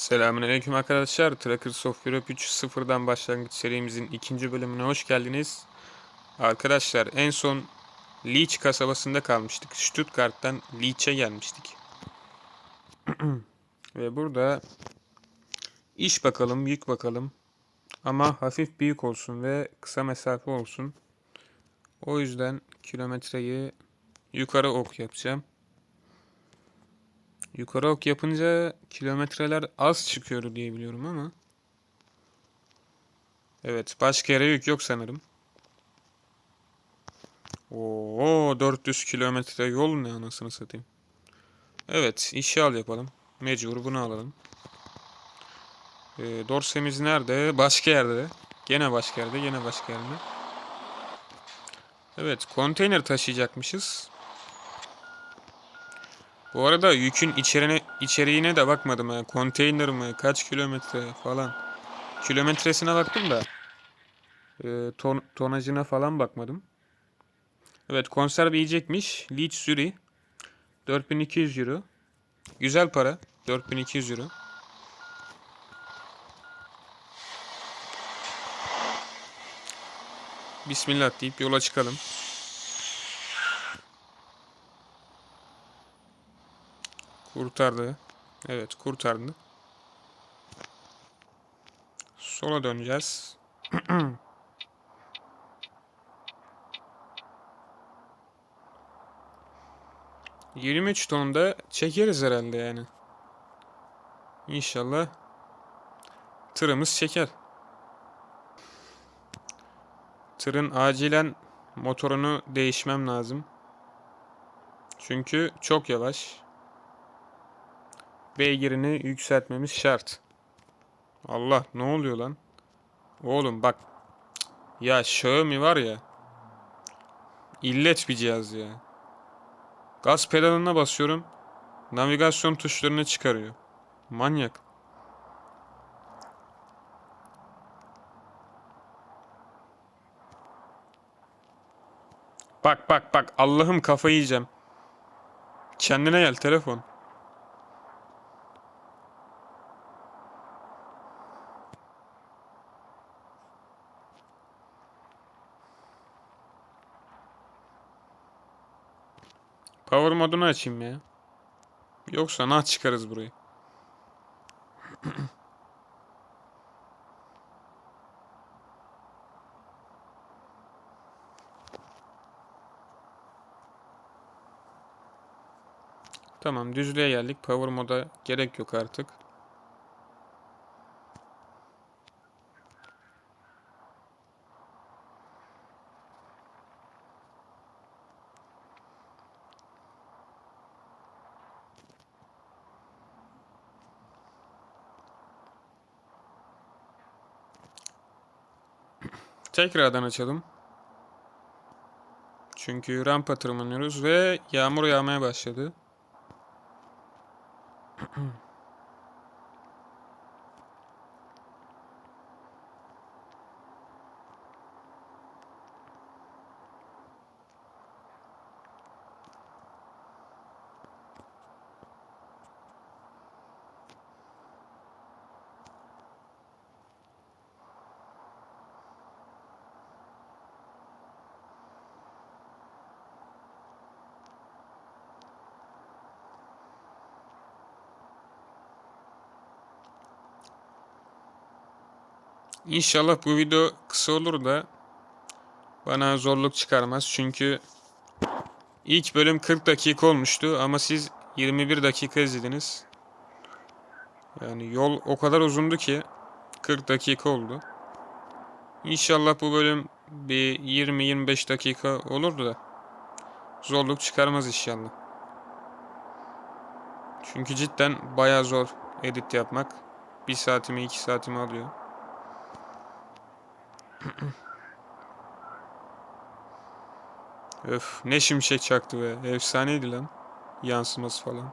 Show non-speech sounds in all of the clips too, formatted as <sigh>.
Selamünaleyküm arkadaşlar. Trackers of Europe 3 sıfırdan başlangıç serimizin ikinci bölümüne hoş geldiniz. Arkadaşlar en son Leech kasabasında kalmıştık. Stuttgart'tan Leech'e gelmiştik. <clears throat> Ve burada iş bakalım, yük bakalım. Ama hafif büyük olsun ve kısa mesafe olsun. O yüzden kilometreyi yukarı ok yapacağım. Yukarı ok yapınca kilometreler az çıkıyor diye biliyorum ama. Evet, başka yere yük yok sanırım. Oo, 400 kilometre yol ne anasını satayım. Evet, işi al yapalım. Mecbur bunu alalım. Ee, dorsemiz nerede? Başka yerde. Gene başka yerde, gene başka yerde. Evet, konteyner taşıyacakmışız. Bu arada yükün içerine, içeriğine de bakmadım ha. Konteyner mi, kaç kilometre falan. Kilometresine baktım da e, ton, tonajına falan bakmadım. Evet konserve yiyecekmiş. Leech Suri 4200 euro. Güzel para. 4200 euro. Bismillah deyip yola çıkalım. Kurtardı. Evet kurtardı. Sola döneceğiz. <clears throat> Yirmi üç tonda çekeriz herhalde yani. İnşallah tırımız çeker. Tırın acilen motorunu değişmem lazım. Çünkü çok yavaş beygirini yükseltmemiz şart. Allah ne oluyor lan? Oğlum bak. Ya Xiaomi var ya. İllet bir cihaz ya. Gaz pedalına basıyorum. Navigasyon tuşlarını çıkarıyor. Manyak. Bak bak bak Allah'ım kafayı yiyeceğim. Kendine gel telefon. Power modunu açayım ya. Yoksa nah çıkarız burayı. <clears throat> Tamam düzlüğe geldik. Power moda gerek yok artık. Tekrardan açalım. Çünkü rampa tırmanıyoruz ve yağmur yağmaya başladı. <clears throat> İnşallah bu video kısa olur da bana zorluk çıkarmaz. Çünkü ilk bölüm 40 dakika olmuştu ama siz 21 dakika izlediniz. Yani yol o kadar uzundu ki 40 dakika oldu. İnşallah bu bölüm bir 20-25 dakika olur da zorluk çıkarmaz inşallah. Çünkü cidden baya zor edit yapmak. Bir saatimi iki saatimi alıyor. Öf ne şimşek çaktı be. Efsaneydi lan. Yansıması falan.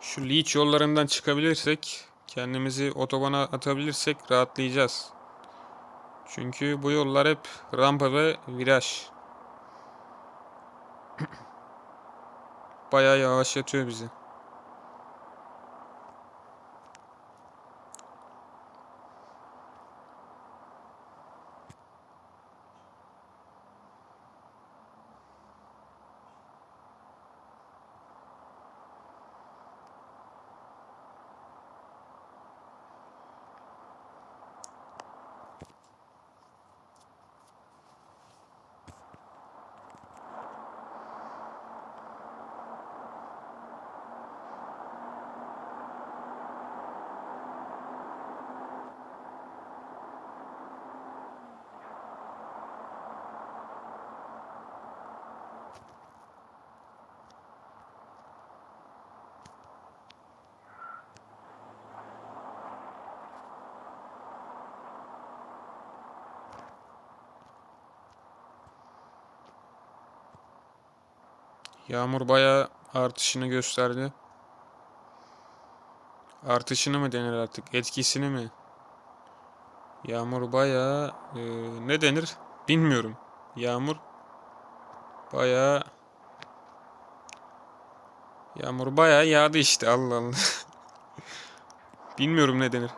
Şu leech yollarından çıkabilirsek, kendimizi otobana atabilirsek rahatlayacağız. Çünkü bu yollar hep rampa ve viraj. <clears throat> Bayağı yavaşlatıyor bizi. Yağmur bayağı artışını gösterdi. Artışını mı denir artık? Etkisini mi? Yağmur bayağı e, ne denir? Bilmiyorum. Yağmur bayağı Yağmur bayağı yağdı işte Allah Allah. <laughs> Bilmiyorum ne denir.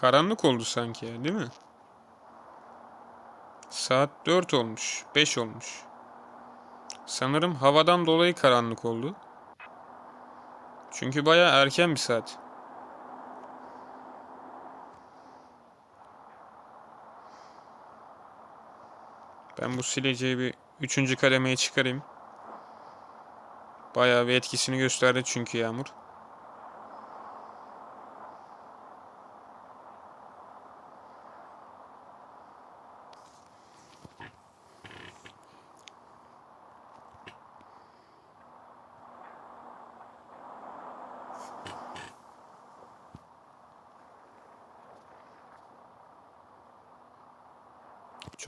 Karanlık oldu sanki ya, değil mi? Saat 4 olmuş, 5 olmuş. Sanırım havadan dolayı karanlık oldu. Çünkü bayağı erken bir saat. Ben bu sileceği bir üçüncü kademeye çıkarayım. Bayağı bir etkisini gösterdi çünkü yağmur.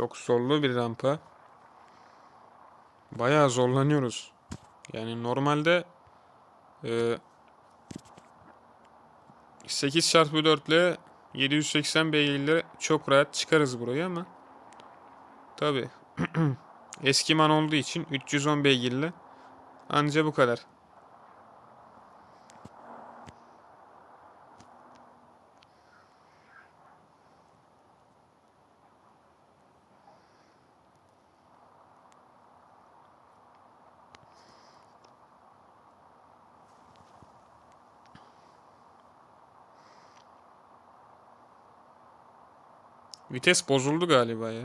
Çok zorlu bir rampa. Bayağı zorlanıyoruz. Yani normalde e, 8 çarpı 4 ile 780 beygirle çok rahat çıkarız burayı ama tabi <clears throat> eskiman olduğu için 310 beygirle anca bu kadar. Vites bozuldu galiba ya.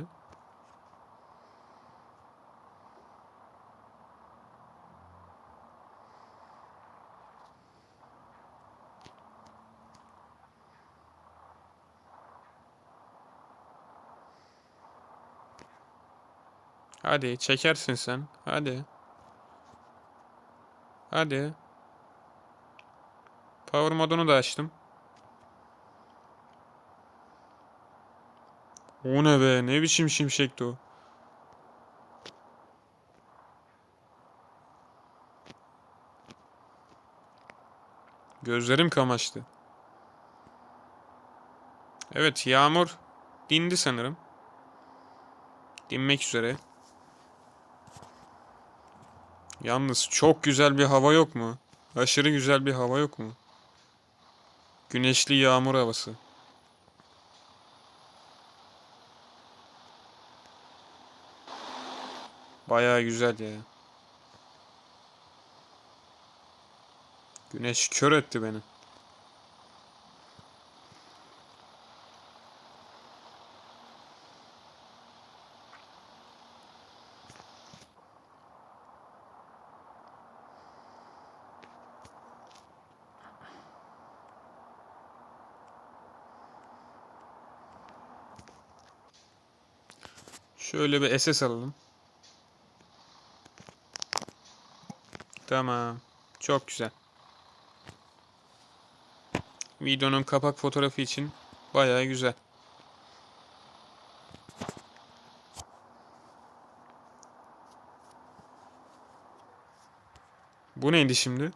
Hadi çekersin sen. Hadi. Hadi. Power modunu da açtım. O ne be? Ne biçim şimşekti o? Gözlerim kamaştı. Evet, yağmur dindi sanırım. Dinmek üzere. Yalnız çok güzel bir hava yok mu? Aşırı güzel bir hava yok mu? Güneşli yağmur havası. Bayağı güzel ya. Güneş kör etti beni. Şöyle bir SS alalım. Tamam. Çok güzel. Videonun kapak fotoğrafı için bayağı güzel. Bu neydi şimdi?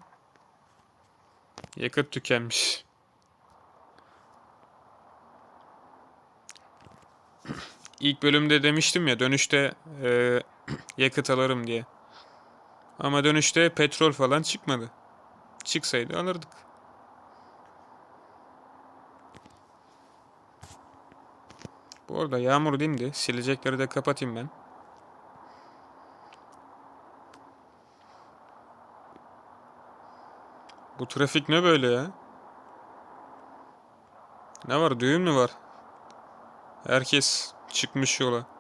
Yakıt tükenmiş. İlk bölümde demiştim ya dönüşte e, <clears throat> yakıt alırım diye. Ama dönüşte petrol falan çıkmadı. Çıksaydı alırdık. Bu arada yağmur dindi. Silecekleri de kapatayım ben. Bu trafik ne böyle ya? Ne var? Düğün mü var? Herkes çıkmış yola.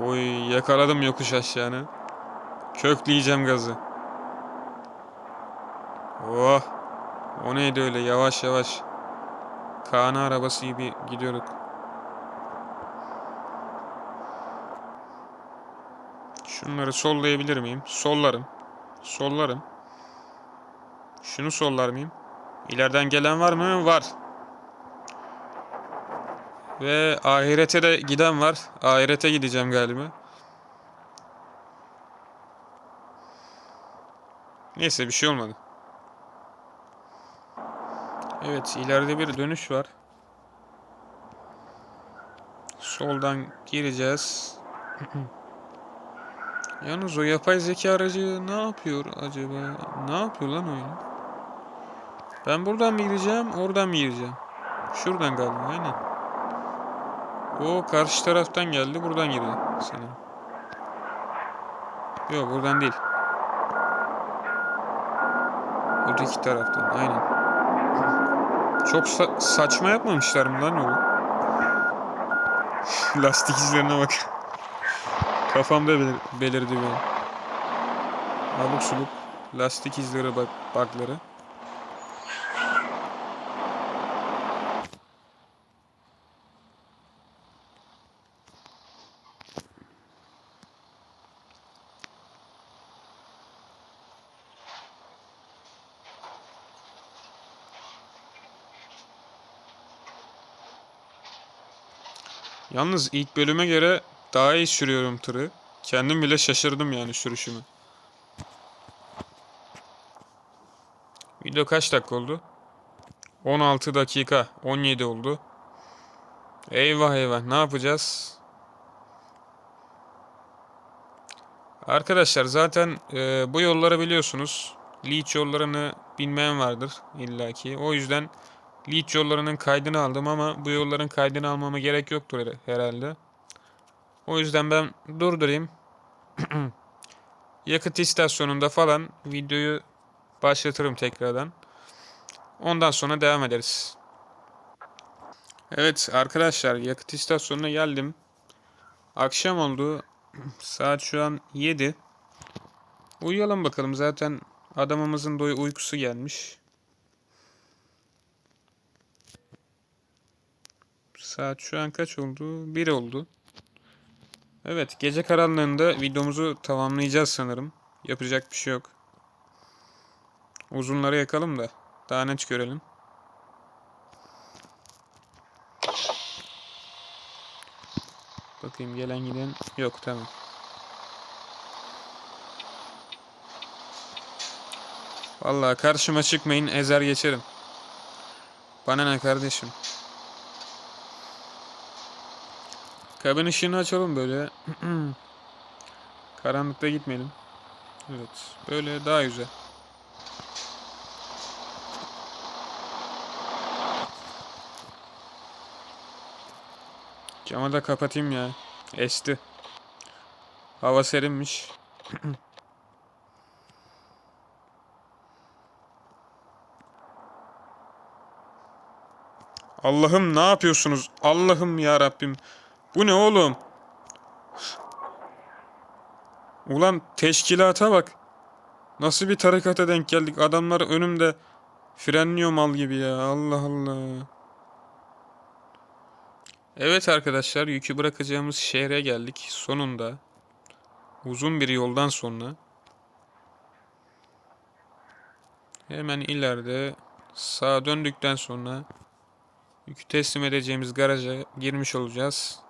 Oy yakaladım yokuş aşağını. Kökleyeceğim gazı. Oh. O neydi öyle yavaş yavaş. Kaan arabası gibi gidiyorduk. Şunları sollayabilir miyim? Sollarım. Sollarım. Şunu sollar mıyım? İleriden gelen var mı? Var. Ve ahirete de giden var. Ahirete gideceğim galiba. Neyse bir şey olmadı. Evet ileride bir dönüş var. Soldan gireceğiz. <clears throat> Yalnız o yapay zeka aracı ne yapıyor acaba? Ne yapıyor lan öyle? Ben buradan mı gireceğim, oradan mı gireceğim? Şuradan galiba, aynen. O karşı taraftan geldi, buradan girdi sanırım. Yok, buradan değil. Öteki taraftan, aynen. Çok sa- saçma yapmamışlar mı lan onu? Lastik izlerine bak. Kafamda belir belirdi benim. Abuk subuk lastik izleri bak bakları. Yalnız ilk bölüme göre daha iyi sürüyorum tırı. Kendim bile şaşırdım yani sürüşümü. Video kaç dakika oldu? 16 dakika. 17 oldu. Eyvah eyvah. Ne yapacağız? Arkadaşlar zaten e, bu yolları biliyorsunuz. Leech yollarını bilmeyen vardır illaki. O yüzden Leech yollarının kaydını aldım ama bu yolların kaydını almama gerek yoktur her- herhalde. O yüzden ben durdurayım. <clears throat> Yakıt istasyonunda falan videoyu başlatırım tekrardan. Ondan sonra devam ederiz. Evet arkadaşlar yakıt istasyonuna geldim. Akşam oldu. <clears throat> Saat şu an 7. Uyuyalım bakalım zaten adamımızın doyu uykusu gelmiş. Saat şu an kaç oldu? 1 oldu. Evet, gece karanlığında videomuzu tamamlayacağız sanırım. Yapacak bir şey yok. Uzunları yakalım da daha net görelim. Bakayım gelen giden yok tamam. Vallahi karşıma çıkmayın ezer geçerim. Bana ne kardeşim? Kabin ışığını açalım böyle. <clears throat> Karanlıkta gitmeyelim. Evet. Böyle daha güzel. Camı da kapatayım ya. Esti. Hava serinmiş. <clears throat> Allah'ım ne yapıyorsunuz? Allah'ım ya Rabbim. Bu ne oğlum? Ulan teşkilata bak. Nasıl bir tarikata denk geldik? Adamlar önümde frenliyor mal gibi ya. Allah Allah. Evet arkadaşlar yükü bırakacağımız şehre geldik. Sonunda. Uzun bir yoldan sonra. Hemen ileride sağa döndükten sonra yükü teslim edeceğimiz garaja girmiş olacağız.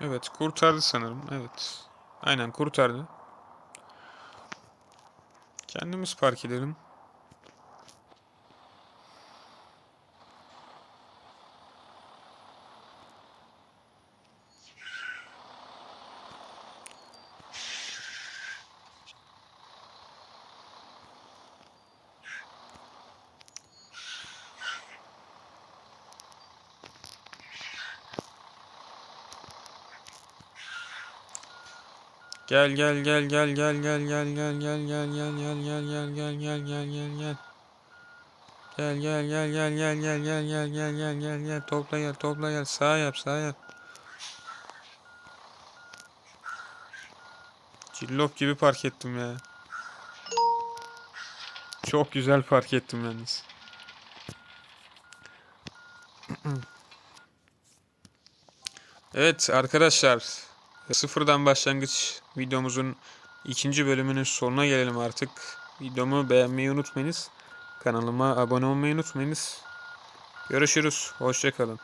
Evet kurtardı sanırım. Evet. Aynen kurtardı. Kendimiz park edelim. Gel gel gel gel gel gel gel gel gel gel gel gel gel gel gel gel gel gel gel Gel gel gel gel gel gel gel gel gel gel gel gel topla gel topla gel sağ yap sağ yap. Cillop gibi park ettim ya. Çok güzel park ettim yalnız. Evet arkadaşlar sıfırdan başlangıç videomuzun ikinci bölümünün sonuna gelelim artık. Videomu beğenmeyi unutmayınız. Kanalıma abone olmayı unutmayınız. Görüşürüz. Hoşçakalın.